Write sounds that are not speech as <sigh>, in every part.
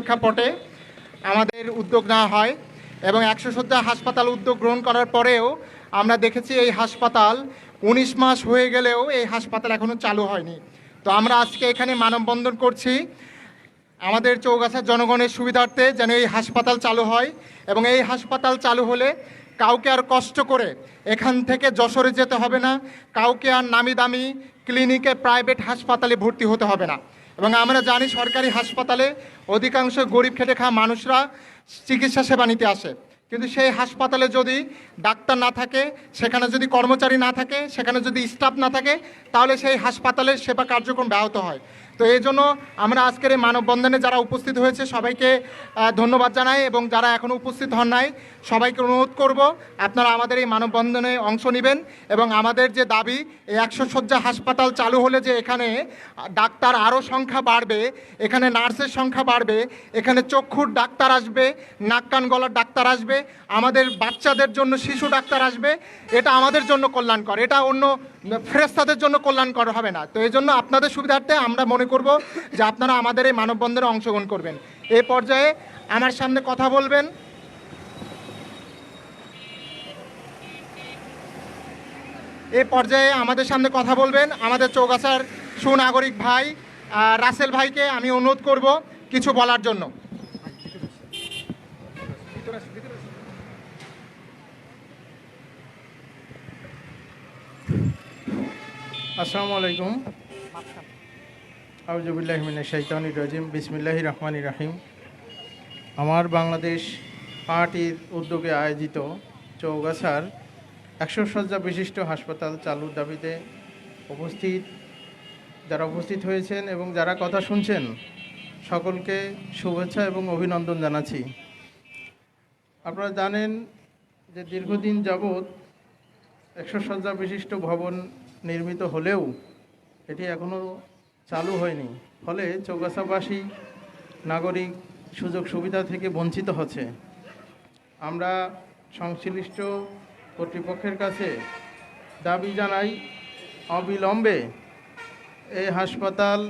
প্রেক্ষাপটে আমাদের উদ্যোগ নেওয়া হয় এবং একশো শয্যা হাসপাতাল উদ্যোগ গ্রহণ করার পরেও আমরা দেখেছি এই হাসপাতাল উনিশ মাস হয়ে গেলেও এই হাসপাতাল এখনও চালু হয়নি। তো আমরা আজকে এখানে মানববন্ধন করছি। আমাদের চৌগাছার জনগণের সুবিধার্থে যেন এই হাসপাতাল চালু হয় এবং এই হাসপাতাল চালু হলে কাউকে আর কষ্ট করে এখান থেকে যশোরে যেতে হবে না, কাউকে আর নামি দামি ক্লিনিকে, প্রাইভেট হাসপাতালে ভর্তি হতে হবে না। এবং আমরা জানি সরকারি হাসপাতালে অধিকাংশ গরিব খেটে খাওয়া মানুষরা চিকিৎসা সেবা নিতে আসে। কিন্তু সেই হাসপাতালে যদি ডাক্তার না থাকে, সেখানে যদি কর্মচারী না থাকে, সেখানে যদি স্টাফ না থাকে, তাহলে সেই হাসপাতালের সেবা কার্যক্রম ব্যাহত হয়। তো এই জন্য আমরা আজকের এই মানববন্ধনে যারা উপস্থিত হয়েছে, সবাইকে ধন্যবাদ জানাই এবং যারা এখনও উপস্থিত হন নাই, সবাইকে অনুরোধ করব, আপনারা আমাদের এই মানববন্ধনে অংশ নেবেন এবং আমাদের যে দাবি, এই একশো শয্যা হাসপাতাল চালু হলে যে এখানে ডাক্তার আরও সংখ্যা বাড়বে, এখানে নার্সের সংখ্যা বাড়বে, এখানে চক্ষুর ডাক্তার আসবে, নাক কান গলার ডাক্তার আসবে, আমাদের বাচ্চাদের জন্য শিশু ডাক্তার আসবে, এটা আমাদের জন্য কল্যাণকর, এটা অন্য ফ্রেস্তাদের জন্য কল্যাণকর হবে না। তো এই জন্য আপনাদের সুবিধার্থে আমরা মনে করব যে আপনারা আমাদের এই মানববন্ধনে অংশগ্রহণ করবেন। এ পর্যায়ে আমার সামনে কথা বলবেন। এ পর্যায়ে আমাদের সামনে কথা বলবেন আমাদের চৌগাছার সুনাগরিক ভাই রাসেল ভাইকে আমি অনুরোধ করব কিছু বলার জন্য। আসসালামু আলাইকুম। আউজুবিল্লাহমিনা শৈতানির রাজিম। বিসমিল্লাহ রহমান রাহিম। আমার বাংলাদেশ পার্টির উদ্যোগে আয়োজিত চৌগাছার একশো শয্যা বিশিষ্ট হাসপাতাল চালুর দাবিতে উপস্থিত, যারা উপস্থিত হয়েছেন এবং যারা কথা শুনছেন, সকলকে শুভেচ্ছা এবং অভিনন্দন জানাচ্ছি। আপনারা জানেন যে দীর্ঘদিন যাবৎ একশো শয্যা বিশিষ্ট ভবন নির্মিত হলেও এটি এখনও চালু হয়নি। ফলে চৌগাছাবাসী নাগরিক সুযোগ সুবিধা থেকে বঞ্চিত হচ্ছে। আমরা সংশ্লিষ্ট কর্তৃপক্ষের কাছে দাবি জানাই, অবিলম্বে এই হাসপাতাল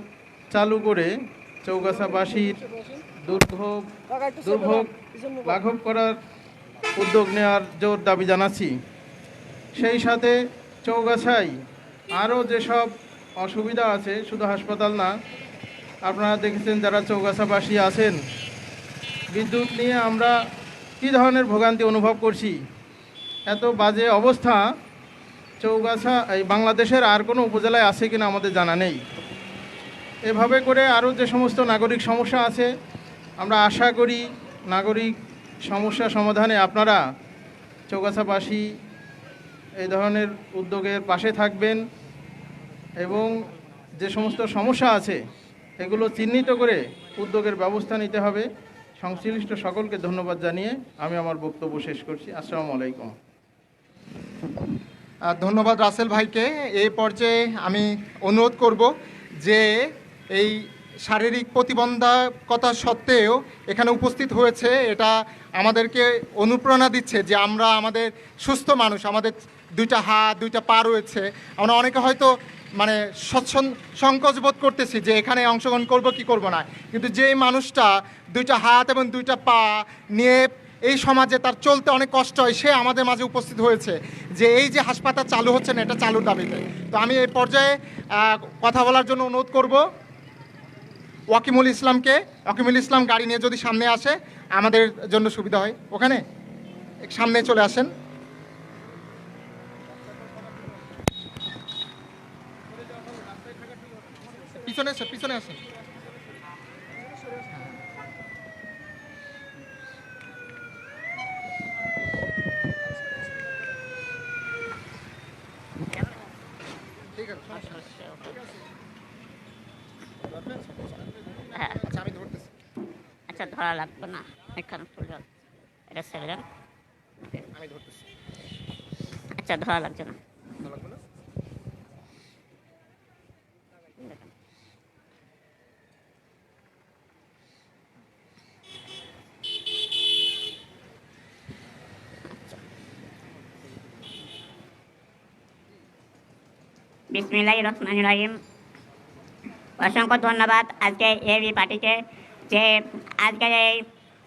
চালু করে চৌগাছাবাসীর দুর্ভোগ দুর্ভোগ লাঘব করার উদ্যোগ নেওয়ার জোর দাবি জানাচ্ছি। সেই সাথে চৌগাছায় আরও যেসব অসুবিধা আছে, শুধু হাসপাতাল না, আপনারা দেখেছেন যারা চৌগাছাবাসী আছেন, বিদ্যুৎ নিয়ে আমরা কী ধরনের ভোগান্তি অনুভব করছি? এত বাজে অবস্থা, চৌগাছা, এই বাংলাদেশের আর কোনো উপজেলায় আছে কিনা আমাদের জানা নেই। এভাবে করে আরও যে সমস্ত নাগরিক সমস্যা আছে, আমরা আশা করি নাগরিক সমস্যা সমাধানে আপনারা চৌগাছাবাসী এই ধরনের উদ্যোগের পাশে থাকবেন। এবং যে সমস্ত সমস্যা আছে, এগুলো চিহ্নিত করে উদ্যোগের ব্যবস্থা নিতে হবে। সংশ্লিষ্ট সকলকে ধন্যবাদ জানিয়ে আমি আমার বক্তব্য শেষ করছি। আসসালামু আলাইকুম। ধন্যবাদ রাসেল ভাইকে। এই পর্যায়ে আমি অনুরোধ করব যে এই শারীরিক প্রতিবন্ধকতা সত্ত্বেও এখানে উপস্থিত হয়েছে। এটা আমাদেরকে অনুপ্রেরণা দিচ্ছে যে আমরা আমাদের সুস্থ মানুষ, আমাদের দুইটা হাত, দুইটা পা রয়েছে। আমরা অনেকে হয়তো মানে স্বচ্ছন সংকোচ বোধ করতেছি যে এখানে অংশগ্রহণ করব কি করব না। কিন্তু যেই মানুষটা দুইটা হাত এবং দুইটা পা নিয়ে এই সমাজে তার চলতে অনেক কষ্ট হয়, সে আমাদের মাঝে উপস্থিত হয়েছে যে এই যে হাসপাতাল চালু হচ্ছে না, এটা চালুর দাবিতে। তো আমি এই পর্যায়ে কথা বলার জন্য অনুরোধ করব ওয়াকিমুল ইসলামকে। ওয়াকিমুল ইসলাম গাড়ি নিয়ে যদি সামনে আসে, আমাদের জন্য সুবিধা হয়। ওখানে, সামনে চলে আসেন। পিছনে আসেন পিছনে আসেন ঠিক আছে হ্যাঁ। আচ্ছা আমি ধরতেছি। আচ্ছা ধরা লাগবে না এখানে চলে এটা দেন। আমি ধরতেছি। আচ্ছা ধরা লাগছে না? বিসমিল্লাহ রহমান রাহিম। অসংখ্য ধন্যবাদ আজকে এবি পার্টিকে যে আজকের এই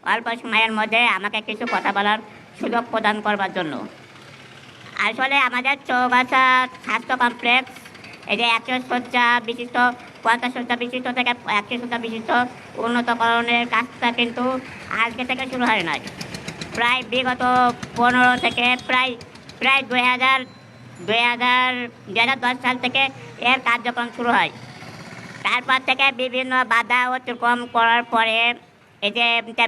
অল্প সময়ের মধ্যে আমাকে কিছু কথা বলার সুযোগ প্রদান করবার জন্য। আসলে আমাদের চৌগাছা স্বাস্থ্য কমপ্লেক্স, এই যে একশো শয্যা বিশিষ্ট, পঞ্চাশ শয্যা বিশিষ্ট থেকে একশো শয্যা বিশিষ্ট উন্নতকরণের কাজটা কিন্তু আজকে থেকে শুরু হয় নাই। প্রায় বিগত পনেরো থেকে প্রায় প্রায় দুই হাজার দুই হাজার দুই হাজার দশ সাল থেকে এর কার্যক্রম শুরু হয়। তারপর থেকে বিভিন্ন বাধা অতিক্রম করার পরে এই যে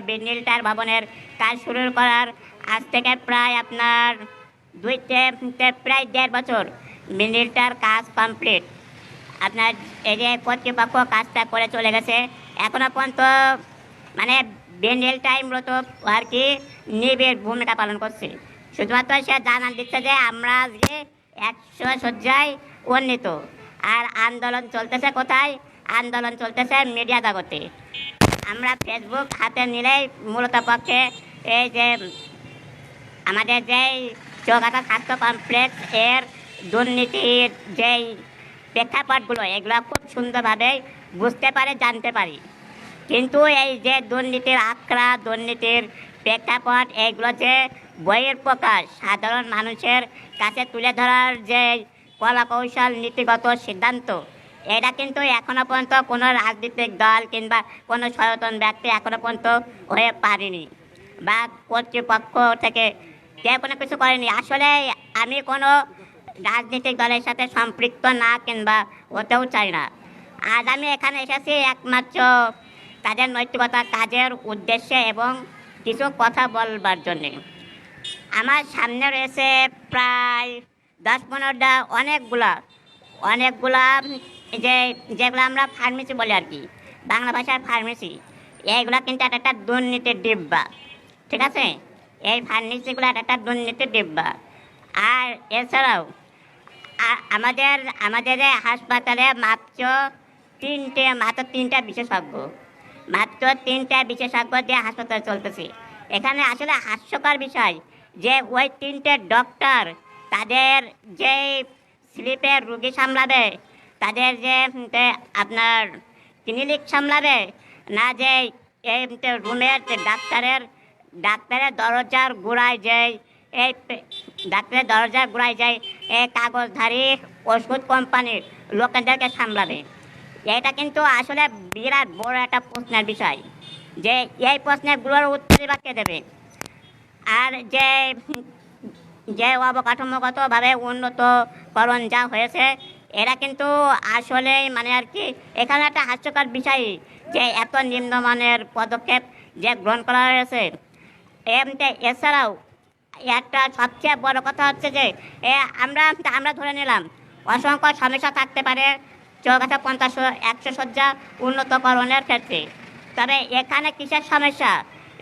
বিনিলটার ভবনের কাজ শুরু করার আজ থেকে প্রায় আপনার দুই প্রায় দেড় বছর মিনিলটার কাজ কমপ্লিট। আপনার এই যে কর্তৃপক্ষ কাজটা করে চলে গেছে। এখনও পর্যন্ত মানে বেনেল টাইম মূলত আর কি নিবিড় ভূমিকা পালন করছে। শুধুমাত্র সে জানান দিচ্ছে যে আমরা আজকে একশো শয্যায় উন্নীত। আর আন্দোলন চলতেছে কোথায়? আন্দোলন চলতেছে মিডিয়া জগতে। আমরা ফেসবুক হাতে নিলেই মূলত পক্ষে এই যে আমাদের যেই চৌগাছা স্বাস্থ্য কমপ্লেক্স এর দুর্নীতির যেই প্রেক্ষাপটগুলো, এগুলো খুব সুন্দরভাবে বুঝতে পারে, জানতে পারি। কিন্তু এই যে দুর্নীতির আখড়া, দুর্নীতির প্রেক্ষাপট এইগুলো যে বইয়ের প্রকাশ সাধারণ মানুষের কাছে তুলে ধরার যে কলা কৌশল নীতিগত সিদ্ধান্ত, এটা কিন্তু এখনও পর্যন্ত কোনো রাজনৈতিক দল কিংবা কোনো সচেতন ব্যক্তি এখনও পর্যন্ত হয়ে পারেনি বা কর্তৃপক্ষ থেকে কেউ কোনো কিছু করেনি। আসলে আমি কোনো রাজনৈতিক দলের সাথে সম্পৃক্ত না কিংবা হতেও চাই না। আজ আমি এখানে এসেছি একমাত্র তাদের নৈতিকতা কাজের উদ্দেশ্যে এবং কিছু কথা বলবার জন্যে। আমার সামনে রয়েছে প্রায় দশ পনেরোটা অনেকগুলা অনেকগুলা যে, যেগুলো আমরা ফার্মেসি বলি আর কি, বাংলা ভাষার ফার্মেসি এইগুলা কিন্তু একটা একটা দুর্নীতির ডিব্বা, ঠিক আছে? এই ফার্মেসিগুলো একটা একটা দুর্নীতির ডিব্বা। আর এছাড়াও আমাদের আমাদের হাসপাতালে মাত্র তিনটে, মাত্র তিনটা বিশেষজ্ঞ। মাত্র তিনটা বিশেষজ্ঞ দিয়ে হাসপাতাল চলতেছে। এখানে আসলে হাস্যকর বিষয় যে ওই তিনটে ডক্টর তাদের যে স্লিপের রুগী সামলাবে, তাদের যে আপনার ক্লিনিক সামলাবে, না যে এই রুমের ডাক্তারের ডাক্তারের দরজার গোড়ায় যে এই ডাক্তারের দরজার গোড়ায় যে এই কাগজধারী ওষুধ কোম্পানির লোকেদেরকে সামলাবে। এটা কিন্তু আসলে বিরাট বড় একটা প্রশ্নের বিষয় যে এই প্রশ্নগুলোর উত্তরই বা কে দেবে? আর যে যে অবকাঠামোগতভাবে উন্নতকরণ যা হয়েছে, এরা কিন্তু আসলেই মানে আর কি, এখানে একটা হাস্যকর বিষয় যে এত নিম্নমানের পদক্ষেপ যে গ্রহণ করা হয়েছে। এমনি এছাড়াও একটা সবচেয়ে বড় কথা হচ্ছে যে আমরা আমরা ধরে নিলাম, অসংখ্য সমস্যা থাকতে পারে চৌকাঠা পঞ্চাশ একশো শয্যা উন্নতকরণের ক্ষেত্রে। তবে এখানে কিসের সমস্যা?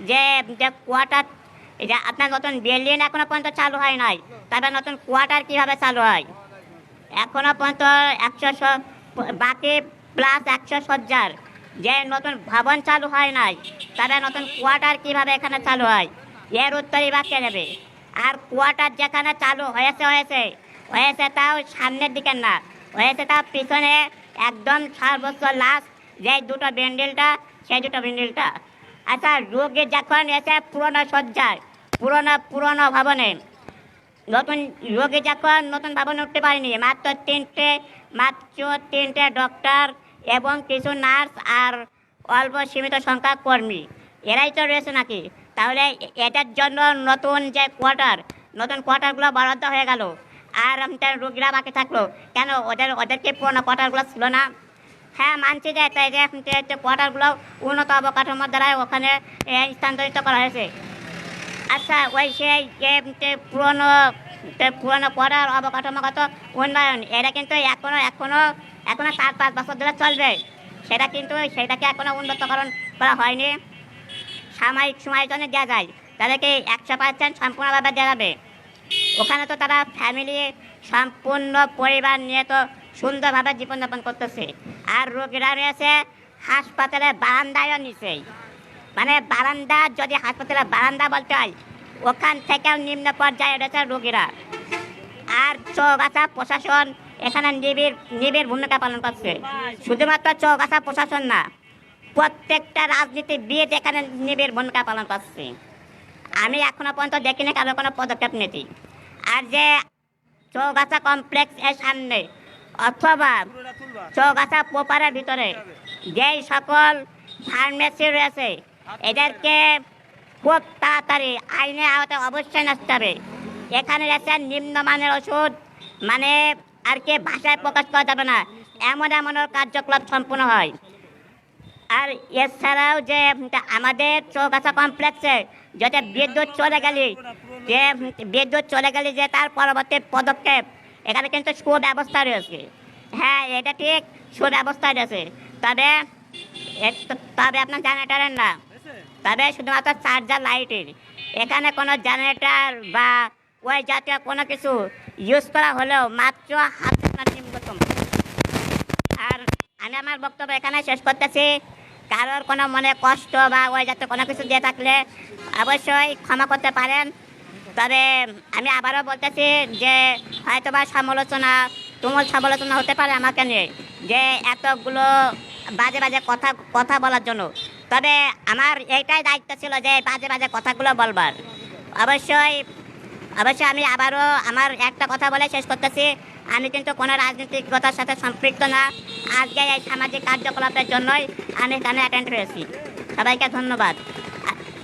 যে যে যে আপনার নতুন বিল্ডিং এখনও পর্যন্ত চালু হয় নাই। তবে নতুন কোয়ার্টার কীভাবে চালু হয়? এখনও পর্যন্ত একশো বাকি প্লাস একশো সজ্জার যে নতুন ভবন চালু হয় নাই তবে নতুন কোয়ার্টার কীভাবে এখানে চালু হয়? এর উত্তরই বা কে আর কোয়ার্টার যেখানে চালু হয়েছে হয়েছে হয়েছে তাও সামনের দিকে না। হয়েছে তাও পিছনে একদম সর্বোচ্চ লাস্ট যে দুটো ব্যান্ডেলটা সেই দুটো ব্যান্ডেলটা আচ্ছা রোগী যখন এসে পুরনো শয্যায়, পুরনো পুরনো ভবনে, নতুন রোগী যখন নতুন ভবনে উঠতে পারেনি, মাত্র তিনটে মাত্র তিনটে ডক্টর এবং কিছু নার্স আর অল্প সীমিত সংখ্যা কর্মী। এরাই তো রয়েছে নাকি? তাহলে এটার জন্য নতুন যে কোয়ার্টার নতুন কোয়ার্টারগুলো বরাদ্দ হয়ে গেল। আর আমাদের রোগীরা বাকি থাকল। কেন ওদের, ওদেরকে পুরোনো কোয়ার্টারগুলো ছিল না? হ্যাঁ মানছি যে তাই যে কোয়ার্টারগুলো উন্নত অবকাঠামোর দ্বারা ওখানে স্থানান্তরিত করা হয়েছে। আচ্ছা ওই সেই যে পুরনো পুরনো পড়ার অবকাঠামোগত উন্নয়ন, এটা কিন্তু এখনও এখনও এখনও চার পাঁচ বছর ধরে চলবে। সেটা কিন্তু, সেটাকে এখনও উন্নতকরণ করা হয়নি। সাময়িক সময়ের জন্য দেওয়া যায়। তাদেরকে একশো পার্সেন্ট সম্পূর্ণভাবে দেওয়া যাবে। ওখানে তো তারা ফ্যামিলি সম্পূর্ণ পরিবার নিয়ে তো সুন্দরভাবে জীবনযাপন করতেছে। আর রোগীরা রয়েছে হাসপাতালে বারান্দায়ও নিচেই মানে বারান্দা, যদি হাসপাতালের বারান্দা বলতে হয়, ওখান থেকেও নিম্ন পর্যায়ে রয়েছে রোগীরা। আর চৌগাছা প্রশাসন এখানে নিবিড় নিবিড় ভূমিকা পালন করছে। শুধুমাত্র চৌগাছা প্রশাসন না, প্রত্যেকটা রাজনীতিবিদ এখানে নিবিড় ভূমিকা পালন করছে। আমি এখনও পর্যন্ত দেখিনি কারও কোনো পদক্ষেপ নিতে। আর যে চৌগাছা কমপ্লেক্স এর সামনে অথবা চৌগাছা পোপারের ভিতরে। যেই সকল ফার্মেসি রয়েছে, এদেরকে খুব তাড়াতাড়ি আইনের আওতায় অবশ্যই আসতে হবে। এখানে রয়েছে নিম্নমানের ওষুধ মানে আর কি ভাষায় প্রকাশ করা যাবে না। এমন এমন কার্যকলাপ সম্পূর্ণ হয়। আর এছাড়াও যে আমাদের চৌগাছা কমপ্লেক্সে যাতে বিদ্যুৎ চলে গেলে, যে বিদ্যুৎ চলে গেলে যে তার পরবর্তী পদক্ষেপ এখানে কিন্তু সুব্যবস্থা রয়েছে। হ্যাঁ এটা ঠিক সুব্যবস্থা রয়েছে। তবে তবে আপনার জেনারেটারের না। তবে শুধুমাত্র চার্জার লাইটের। এখানে কোনো জেনারেটর বা ওই জাতীয় কোনো কিছু ইউজ করা হলেও মাত্র হাত আর আমি আমার বক্তব্য এখানে শেষ করতেছি। কারোর কোনো মনে কষ্ট বা ওই জাতীয় কোনো কিছু দিয়ে থাকলে অবশ্যই ক্ষমা করতে পারেন। তবে আমি আবারও বলতেছি যে হয়তো বা সমালোচনা, তুমুল সমালোচনা হতে পারে আমাকে নিয়ে, যে এতগুলো বাজে বাজে কথা কথা বলার জন্য। তবে আমার এইটাই দায়িত্ব ছিল যে বাজে বাজে কথাগুলো বলবার। অবশ্যই অবশ্যই আমি আবারও আমার একটা কথা বলে শেষ করতেছি। আমি কিন্তু কোনো রাজনীতিকতার সাথে সম্পৃক্ত না। আজকে এই সামাজিক কার্যকলাপের জন্যই আমি এখানে অ্যাটেন্ড হয়েছি। সবাইকে ধন্যবাদ।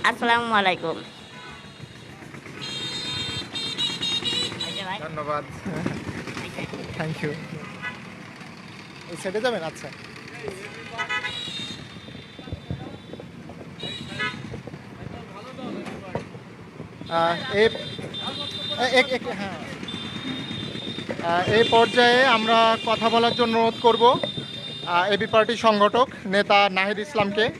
আসসালামু আলাইকুম। ধন্যবাদ। থ্যাংক ইউ এই সাইডে যাবেন? আচ্ছা। আহ, এই এক- এক- হ্যাঁ। এই পর্যায়ে আমরা কথা বলার জন্য অনুরোধ করব এবি পার্টির সংগঠক নেতা নাহিদ ইসলামকে।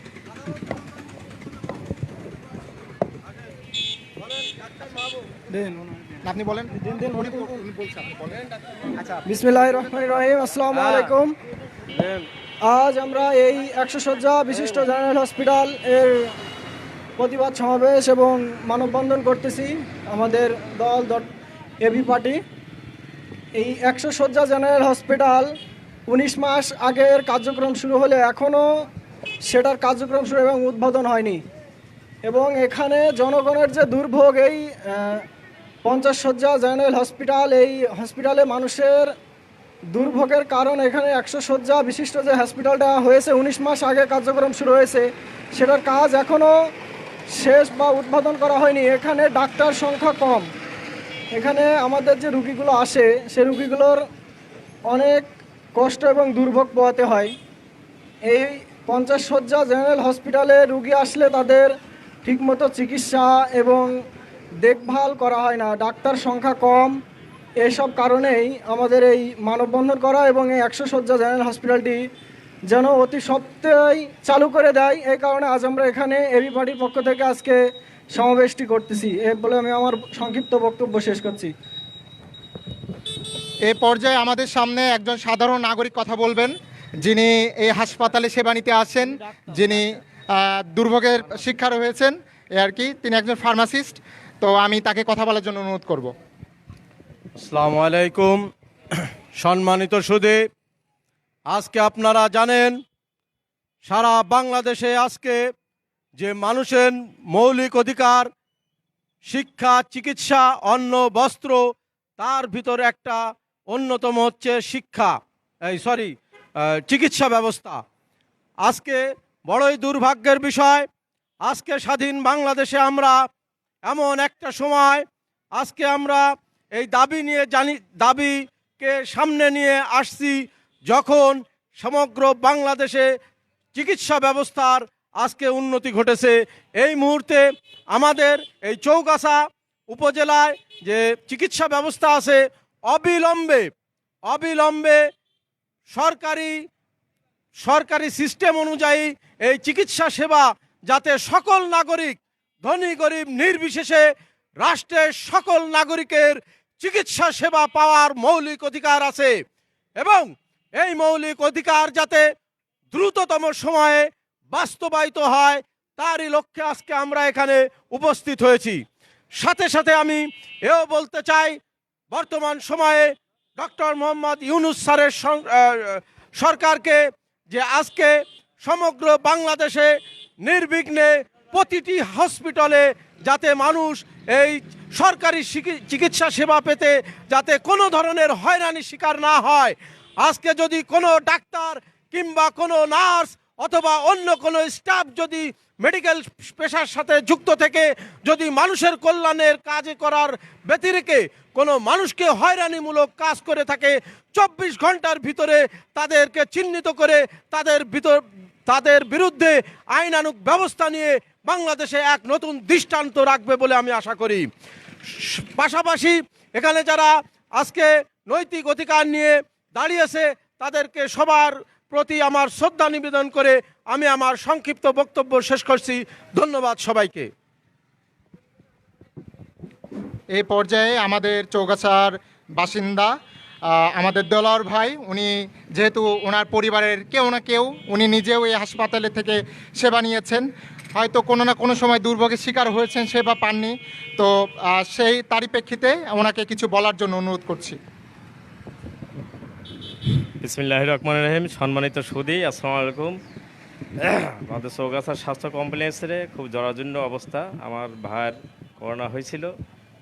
আপনি বলেন। উনি বল- উনি বলছে, আপনি বলেন। আচ্ছা বিসমিল্লাহ রহমান রহিম আসসালামু আলাইকুম। আজ আমরা এই একশো শয্যা বিশিষ্ট জেনারেল হসপিটাল এর প্রতিবাদ সমাবেশ এবং মানববন্ধন করতেছি আমাদের দল দট এবি পার্টি। এই একশো শয্যা জেনারেল হসপিটাল উনিশ মাস আগের কার্যক্রম শুরু হলে এখনও সেটার কার্যক্রম শুরু এবং উদ্বোধন হয়নি। এবং এখানে জনগণের যে দুর্ভোগ এই পঞ্চাশ শয্যা জেনারেল হসপিটাল, এই হসপিটালে মানুষের দুর্ভোগের কারণ এখানে একশো শয্যা বিশিষ্ট যে হসপিটালটা হয়েছে, উনিশ মাস আগে কার্যক্রম শুরু হয়েছে। সেটার কাজ এখনও শেষ বা উদ্বোধন করা হয়নি। এখানে ডাক্তার সংখ্যা কম। এখানে আমাদের যে রুগীগুলো আসে, সে রুগীগুলোর অনেক কষ্ট এবং দুর্ভোগ পোহাতে হয়। এই পঞ্চাশ শয্যা জেনারেল হসপিটালে রুগী আসলে তাদের ঠিকমতো চিকিৎসা এবং দেখভাল করা হয় না, ডাক্তার সংখ্যা কম। এসব কারণেই আমাদের এই মানববন্ধন করা এবং এই একশো শয্যা জেনারেল হসপিটালটি যেন অতি সপ্তাহে চালু করে দেয়। এই কারণে আজ আমরা এখানে এবি পার্টির পক্ষ থেকে আজকে সমাবেশটি করতেছি। এ বলে আমি আমার সংক্ষিপ্ত বক্তব্য শেষ করছি। এ পর্যায়ে আমাদের সামনে একজন সাধারণ নাগরিক কথা বলবেন। যিনি এই হাসপাতালে সেবা নিতে আসেন, যিনি দুর্ভোগের শিক্ষার হয়েছেন, এ আর কি। তিনি একজন ফার্মাসিস্ট। তো আমি তাকে কথা বলার জন্য অনুরোধ করব। আসসালামু আলাইকুম। সম্মানিত সুদে, আজকে আপনারা জানেন, সারা বাংলাদেশে আজকে যে মানুষের মৌলিক অধিকার, শিক্ষা, চিকিৎসা, অন্ন, বস্ত্র, তার ভিতর একটা অন্যতম হচ্ছে শিক্ষা, এই সরি চিকিৎসা ব্যবস্থা। আজকে বড়ই দুর্ভাগ্যের বিষয়, আজকে স্বাধীন বাংলাদেশে আমরা এমন একটা সময় আজকে আমরা এই দাবি নিয়ে জানি, দাবিকে সামনে নিয়ে আসছি যখন সমগ্র বাংলাদেশে চিকিৎসা ব্যবস্থার আজকে উন্নতি ঘটেছে। এই মুহূর্তে আমাদের এই চৌগাছা উপজেলায় যে চিকিৎসা ব্যবস্থা আছে, অবিলম্বে অবিলম্বে সরকারি সরকারি সিস্টেম অনুযায়ী এই চিকিৎসা সেবা যাতে সকল নাগরিক ধনী, গরিব, নির্বিশেষে রাষ্ট্রের সকল নাগরিকের চিকিৎসা সেবা পাওয়ার মৌলিক অধিকার আছে এবং এই মৌলিক অধিকার যাতে দ্রুততম সময়ে বাস্তবায়িত হয়, তারই লক্ষ্যে আজকে আমরা এখানে উপস্থিত হয়েছি। সাথে সাথে আমি এও বলতে চাই, বর্তমান সময়ে ডক্টর মোহাম্মদ ইউনুস স্যারের সরকারকে যে আজকে সমগ্র বাংলাদেশে নির্বিঘ্নে প্রতিটি হসপিটালে যাতে মানুষ এই সরকারি চিকিৎসা সেবা পেতে যাতে কোনো ধরনের হয়রানি শিকার না হয়। আজকে যদি কোনো ডাক্তার কিংবা কোনো নার্স অথবা অন্য কোনো স্টাফ যদি মেডিকেল পেশার সাথে যুক্ত থেকে যদি মানুষের কল্যাণের কাজ করার ব্যতিরেকে কোনো মানুষকে হয়রানিমূলক কাজ করে থাকে, চব্বিশ ঘণ্টার ভিতরে তাদেরকে চিহ্নিত করে তাদের ভিতর তাদের বিরুদ্ধে আইনানুক ব্যবস্থা নিয়ে বাংলাদেশে এক নতুন দৃষ্টান্ত রাখবে বলে আমি আশা করি। পাশাপাশি এখানে যারা আজকে নৈতিক অধিকার নিয়ে দাঁড়িয়েছে, তাদেরকে সবার প্রতি আমার শ্রদ্ধা নিবেদন করে আমি আমার সংক্ষিপ্ত বক্তব্য শেষ করছি। ধন্যবাদ সবাইকে। এই পর্যায়ে আমাদের চৌগাছার বাসিন্দা আমাদের দলার ভাই, উনি যেহেতু ওনার পরিবারের কেউ না কেউ, উনি নিজেও এই হাসপাতালে থেকে সেবা নিয়েছেন। হয়তো কোনো না কোনো সময় দুর্ভোগের শিকার হয়েছেন সে বা পাননি। তো সেই তারই প্রেক্ষিতে ওনাকে কিছু বলার জন্য অনুরোধ করছি। বিসমিল্লাহ রহমান রহিম, সম্মানিত সুদী, আসসালামু আলাইকুম। আমাদের চৌগাছার স্বাস্থ্য কমপ্লেক্সে খুব জরাজীর্ণ অবস্থা। আমার ভাইয়ের করোনা হয়েছিল।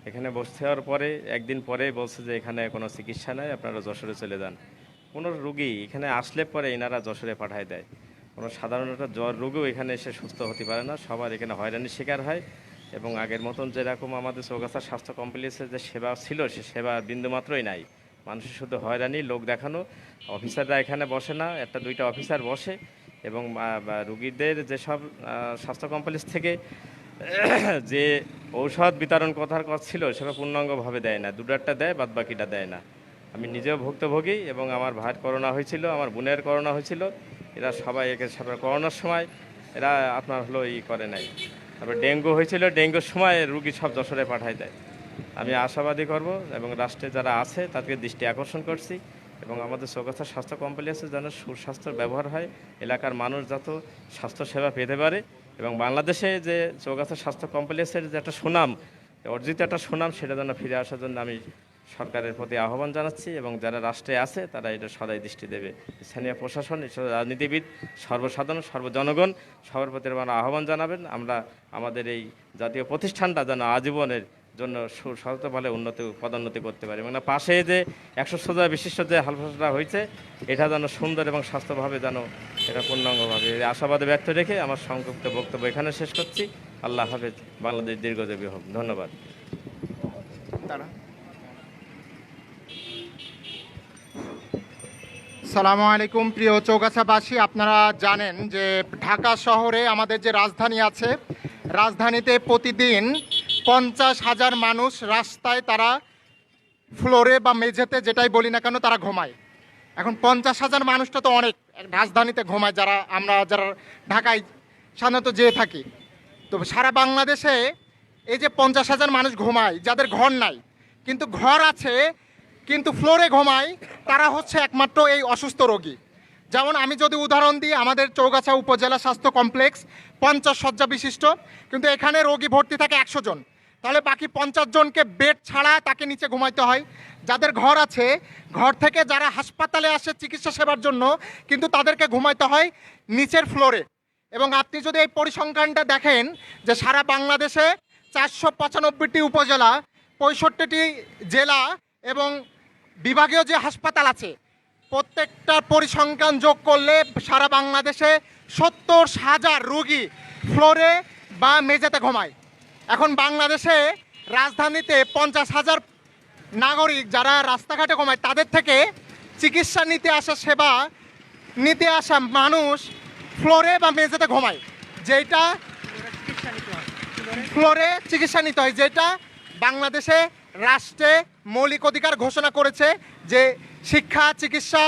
এখানে বসতে হওয়ার পরে, একদিন পরে বলছে যে এখানে কোনো চিকিৎসা নেই, আপনারা যশোরে চলে যান। কোনো রুগী এখানে আসলে পরে এনারা যশোরে পাঠায় দেয়। কোনো সাধারণ একটা জ্বর রোগেও এখানে এসে সুস্থ হতে পারে না, সবার এখানে হয়রানির শিকার হয় এবং আগের মতন যেরকম আমাদের চৌগাছার স্বাস্থ্য কমপ্লেক্সের যে সেবা ছিল, সে সেবা বিন্দুমাত্রই নাই। মানুষের শুধু হয়রানি, লোক দেখানো, অফিসাররা এখানে বসে না, একটা দুইটা অফিসার বসে এবং রুগীদের যেসব স্বাস্থ্য কমপ্লেক্স থেকে <coughs> যে ঔষধ বিতরণ কথার কথা ছিল, সেটা পূর্ণাঙ্গভাবে দেয় না দুটো একটা দেয় বাদ বাকিটা দেয় না। আমি নিজেও ভুক্তভোগী এবং আমার ভাইয়ের করোনা হয়েছিল, আমার বোনের করোনা হয়েছিল এরা সবাই একে সবাই করোনার সময় এরা আপনার হলো ই করে নাই। তারপর ডেঙ্গু হয়েছিল, ডেঙ্গুর সময় রুগী সব যশোরে পাঠায় দেয়। আমি আশাবাদী করব এবং রাষ্ট্রে যারা আছে তাদেরকে দৃষ্টি আকর্ষণ করছি এবং আমাদের চৌগাছা স্বাস্থ্য কমপ্লেক্সে যেন সুস্বাস্থ্যের ব্যবহার হয়, এলাকার মানুষ যত স্বাস্থ্য সেবা পেতে পারে এবং বাংলাদেশে যে চৌগাছা স্বাস্থ্য কমপ্লেক্সের যে একটা সুনাম, অর্জিত একটা সুনাম সেটা যেন ফিরে আসার জন্য আমি সরকারের প্রতি আহ্বান জানাচ্ছি এবং যারা রাষ্ট্রে আছে, তারা এটা সদাই দৃষ্টি দেবে। স্থানীয় প্রশাসন রাজনীতিবিদ, সর্বসাধারণ, সর্বজনগণ, সবার প্রতি আমার আহ্বান জানাবেন। আমরা আমাদের এই জাতীয় প্রতিষ্ঠানটা যেন আজীবনের জন্য সুসতভাবে উন্নতি, পদোন্নতি করতে পারি। মানে পাশে যে একশো সোজা বিশিষ্ট যে হাসপাতালটা হয়েছে, এটা যেন সুন্দর এবং স্বাস্থ্যভাবে যেন এটা পূর্ণাঙ্গভাবে। আশাবাদে ব্যক্ত রেখে আমার সংক্ষিপ্ত বক্তব্য এখানে শেষ করছি। আল্লাহ হাফেজ। বাংলাদেশ দীর্ঘজীবী হোক। ধন্যবাদ। তারা সালামু আলাইকুম, প্রিয় চৌগাছাবাসী। আপনারা জানেন যে ঢাকা শহরে আমাদের যে রাজধানী আছে, রাজধানীতে প্রতিদিন পঞ্চাশ হাজার মানুষ রাস্তায় তারা ফ্লোরে বা মেঝেতে যেটাই বলি না কেন, তারা ঘুমায়। এখন পঞ্চাশ হাজার মানুষটা তো অনেক রাজধানীতে ঘুমায় যারা, আমরা যারা ঢাকায় সাধারণত যেয়ে থাকি। তো সারা বাংলাদেশে এই যে পঞ্চাশ হাজার মানুষ ঘুমায়, যাদের ঘর নাই, কিন্তু ঘর আছে কিন্তু ফ্লোরে ঘুমায় তারা হচ্ছে একমাত্র এই অসুস্থ রোগী। যেমন আমি যদি উদাহরণ দিই, আমাদের চৌগাছা উপজেলা স্বাস্থ্য কমপ্লেক্স, পঞ্চাশ শয্যা বিশিষ্ট, কিন্তু এখানে রোগী ভর্তি থাকে একশো জন। তাহলে বাকি পঞ্চাশ জনকে বেড ছাড়া তাকে নিচে ঘুমাইতে হয়। যাদের ঘর আছে, ঘর থেকে যারা হাসপাতালে আসে চিকিৎসা সেবার জন্য, কিন্তু তাদেরকে ঘুমাইতে হয় নিচের ফ্লোরে। এবং আপনি যদি এই পরিসংখ্যানটা দেখেন, যে সারা বাংলাদেশে চারশো পঁচানব্বইটি উপজেলা, পঁয়ষট্টিটি জেলা এবং বিভাগীয় যে হাসপাতাল আছে প্রত্যেকটা পরিসংখ্যান যোগ করলে সারা বাংলাদেশে সত্তর হাজার রুগী ফ্লোরে বা মেঝেতে ঘুমায়। এখন বাংলাদেশে রাজধানীতে পঞ্চাশ হাজার নাগরিক যারা রাস্তাঘাটে ঘুমায় তাদের থেকে চিকিৎসা নিতে আসা সেবা নিতে আসা মানুষ ফ্লোরে বা মেঝেতে ঘুমায় যেটা ফ্লোরে চিকিৎসা নিতে হয় যেটা বাংলাদেশে রাষ্ট্রে মৌলিক অধিকার ঘোষণা করেছে যে শিক্ষা চিকিৎসা